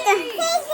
arkadaşlar.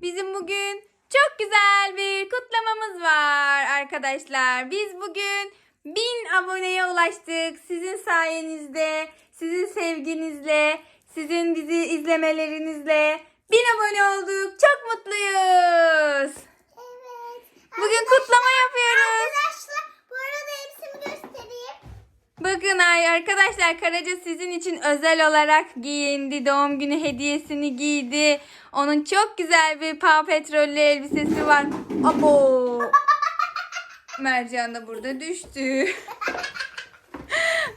Bizim bugün çok güzel bir kutlamamız var arkadaşlar. Biz bugün 1000 aboneye ulaştık. Sizin sayenizde, sizin sevginizle, sizin bizi izlemelerinizle 1000 abone olduk. Çok mutluyuz. Bugün kutlama yapıyoruz. Arkadaşlar bu arada hepsini göstereyim. Bakın ay arkadaşlar Karaca sizin için özel olarak giyindi. Doğum günü hediyesini giydi. Onun çok güzel bir Paw Petrol'lü elbisesi var. Abo. Mercan da burada düştü.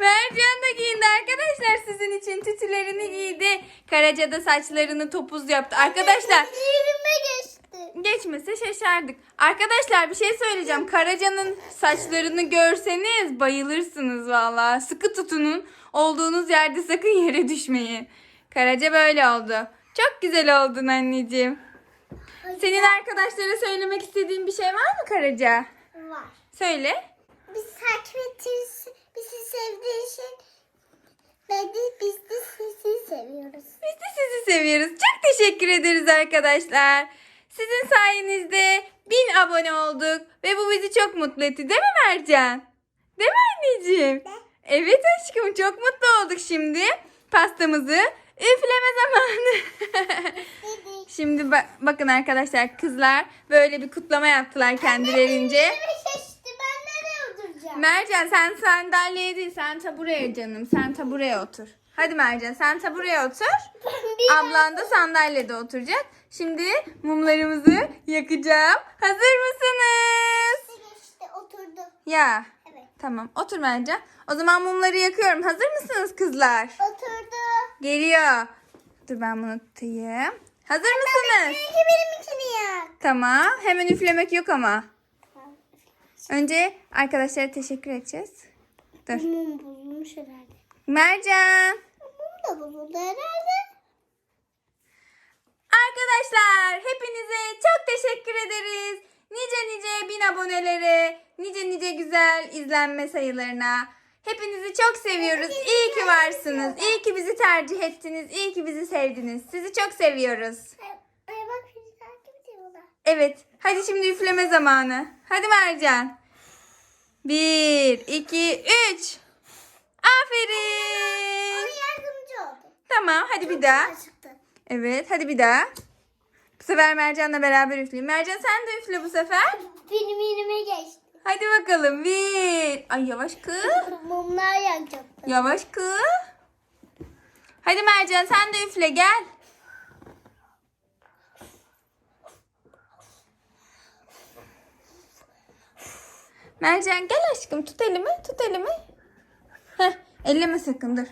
Mercan da giyindi arkadaşlar sizin için tütülerini giydi. Karaca da saçlarını topuz yaptı. Arkadaşlar. Geçmese şaşardık. Arkadaşlar bir şey söyleyeceğim. Karaca'nın saçlarını görseniz bayılırsınız valla. Sıkı tutunun. Olduğunuz yerde sakın yere düşmeyin. Karaca böyle oldu. Çok güzel oldun anneciğim. Senin arkadaşlara söylemek istediğin bir şey var mı Karaca? Var. Söyle. Biz takip ettiğiniz, bizi sevdiğiniz için ve de biz de sizi seviyoruz. Biz de sizi seviyoruz. Çok teşekkür ederiz arkadaşlar. Sizin sayenizde 1000 abone olduk ve bu bizi çok mutlu etti. Değil mi Mercan? Değil mi anneciğim? Evet aşkım çok mutlu olduk şimdi. Pastamızı üfleme zamanı. Şimdi ba- bakın arkadaşlar kızlar böyle bir kutlama yaptılar kendilerince. Mercan sen sandalyeye değil sen tabureye canım. Sen tabureye otur. Hadi Mercan sen tabureye otur. Ablan da sandalyede oturacak. Şimdi mumlarımızı yakacağım. Hazır mısınız? geçti. Oturdu. Ya. Evet. Tamam otur Mercan. O zaman mumları yakıyorum. Hazır mısınız kızlar? Oturdu. Geliyor. Dur ben bunu tutayım. Hazır mısınız? Benimki benimkini yak. Tamam. Hemen üflemek yok ama. Önce arkadaşlara teşekkür edeceğiz. Dur. Mum bozulmuş herhalde. Mercan. Da bozuldu herhalde. Arkadaşlar hepinize çok teşekkür ederiz. Nice nice bin abonelere, nice nice güzel izlenme sayılarına. Hepinizi çok seviyoruz. İyi ki varsınız. İyi ki bizi tercih ettiniz. İyi ki bizi sevdiniz. Sizi çok seviyoruz. Evet. Hadi şimdi üfleme zamanı. Hadi Mercan. Bir, iki, üç. Aferin. Tamam hadi bir daha. Evet hadi bir daha. Bu sefer Mercan'la beraber üfleyin. Mercan sen de üfle bu sefer. Benim yerime geçti. Hadi bakalım. Bir. Ay yavaş kız. Mumlar yakacaktı. Yavaş kız. Hadi Mercan sen de üfle gel. Mercan gel aşkım tut elimi tut elimi. Heh, elleme sakın dur.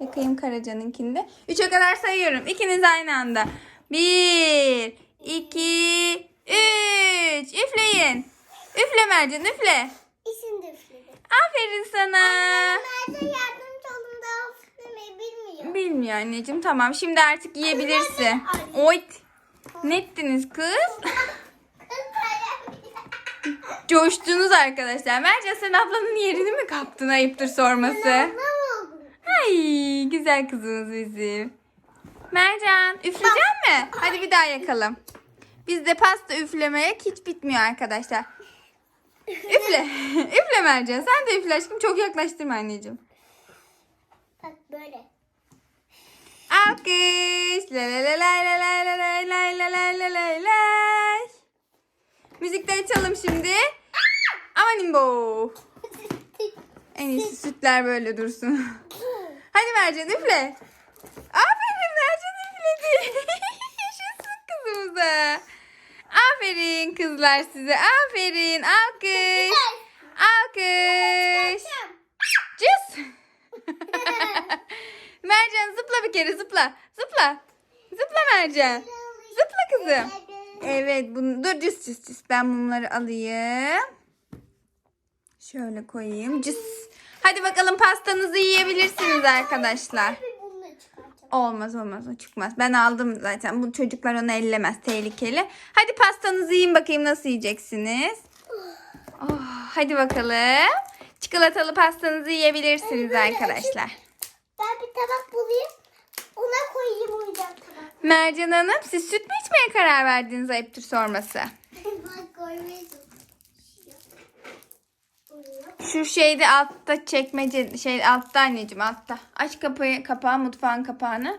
Yakayım Karaca'nınkini de. Üçe kadar sayıyorum. İkiniz aynı anda. Bir, iki, üç. Üfleyin. Üfle Mercan üfle. İsim de üfledi. Aferin sana. Nerede yardımcı olun daha üflemeyi bilmiyor. Bilmiyor anneciğim. Tamam şimdi artık yiyebilirsin. Oy. Ne ettiniz kız? Coştunuz arkadaşlar. Mercan sen ablanın yerini mi kaptın ayıptır sorması? Oldu? Ay güzel kızımız bizim. Mercan üfleyecek mi? Hadi bir daha yakalım. Bizde pasta üflemeye hiç bitmiyor arkadaşlar. Üfle. üfle Mercan. Sen de üfle aşkım. Çok yaklaştırma anneciğim. Bak böyle. Alkış. La la la la la la la la la la la la la la. Müzik de açalım şimdi. Amanin bo. En iyisi sütler böyle dursun. Mercan üfle. Aferin Mercan üfledi. Yaşasın kızımıza. Aferin kızlar size. Aferin. Alkış. Alkış. Cüs. Mercan zıpla bir kere zıpla. Zıpla. Zıpla Mercan. Zıpla kızım. Evet bunu dur cüs cüs cüs. Ben mumları alayım. Şöyle koyayım. Cüs. Hadi bakalım pastanızı yiyebilirsiniz arkadaşlar. Olmaz olmaz o çıkmaz. Ben aldım zaten. Bu çocuklar onu ellemez. Tehlikeli. Hadi pastanızı yiyin bakayım nasıl yiyeceksiniz. Oh, hadi bakalım. Çikolatalı pastanızı yiyebilirsiniz Böyle arkadaşlar. Ben bir tabak bulayım. Ona koyayım oyuncak tabak. Mercan Hanım siz süt mü içmeye karar verdiniz ayıptır sorması. Bak koymayacağım. Şu şeyde altta çekmece şey altta anneciğim altta. Aç kapıyı kapağı mutfağın kapağını.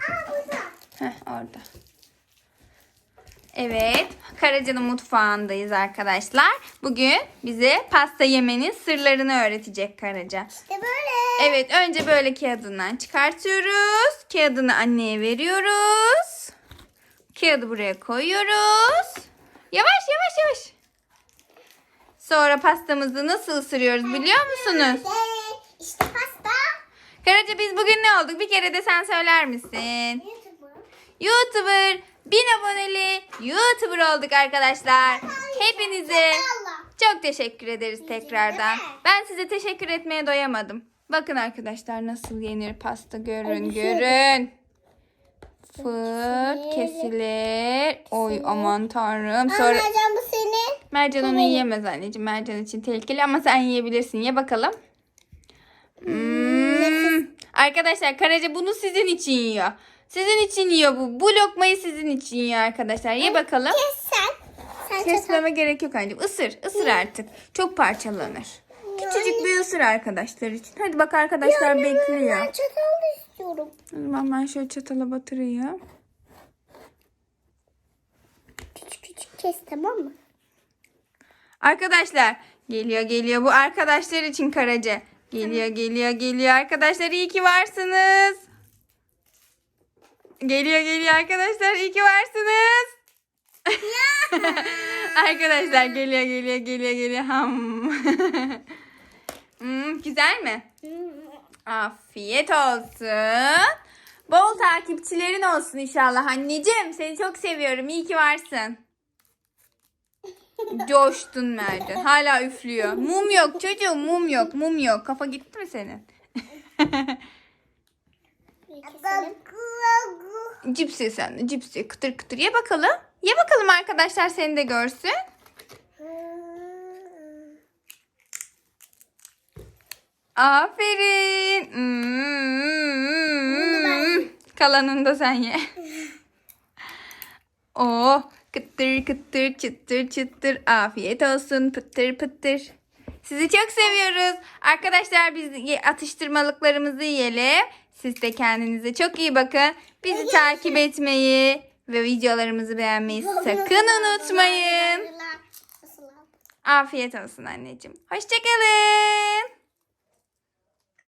Aa burada. Heh, orada. Evet, Karaca'nın mutfağındayız arkadaşlar. Bugün bize pasta yemenin sırlarını öğretecek Karaca. İşte böyle. Evet, önce böyle kağıdından çıkartıyoruz. Kağıdını anneye veriyoruz. Kağıdı buraya koyuyoruz. Yavaş yavaş yavaş. Sonra pastamızı nasıl ısırıyoruz biliyor musunuz? Ee, işte pasta. Karaca biz bugün ne olduk? Bir kere de sen söyler misin? YouTuber. YouTuber, bin aboneli YouTuber olduk arkadaşlar. Hepinize çok teşekkür ederiz tekrardan. Ben size teşekkür etmeye doyamadım. Bakın arkadaşlar nasıl yenir pasta görün görün. Fırt kesilir. Oy aman tanrım. Sonra Anlayacağım bu. Mercan onu yiyemez anneciğim. Mercan için tehlikeli ama sen yiyebilirsin. Ye bakalım. Hmm. Arkadaşlar Karaca bunu sizin için yiyor. Sizin için yiyor bu. Bu lokmayı sizin için yiyor arkadaşlar. Ye bakalım. Kes sen. Sen. Kesmeme gerek yok anneciğim. Isır. Isır artık. Çok parçalanır. Küçücük bir ısır arkadaşlar için. Hadi bak arkadaşlar bekliyor. Ben çatal istiyorum. O zaman ben şöyle çatala batırayım. Küçük küçük kes tamam mı? Arkadaşlar geliyor geliyor bu arkadaşlar için Karaca. Geliyor geliyor geliyor arkadaşlar iyi ki varsınız. Geliyor geliyor arkadaşlar iyi ki varsınız. arkadaşlar geliyor geliyor geliyor geliyor. Ham. Hmm, güzel mi? Afiyet olsun. Bol takipçilerin olsun inşallah anneciğim. Seni çok seviyorum. İyi ki varsın. Coştun Mercan. Hala üflüyor. Mum yok çocuğum mum yok mum yok. Kafa gitti mi senin? Cipsi sen cipsi kıtır kıtır ye bakalım. Ye bakalım arkadaşlar seni de görsün. Aferin. Hmm. Kalanını da sen ye. oh kıtır kıtır çıtır çıtır. Afiyet olsun pıtır pıtır. Sizi çok seviyoruz. Arkadaşlar biz atıştırmalıklarımızı yiyelim. Siz de kendinize çok iyi bakın. Bizi takip etmeyi ve videolarımızı beğenmeyi sakın unutmayın. Afiyet olsun anneciğim. Hoşçakalın.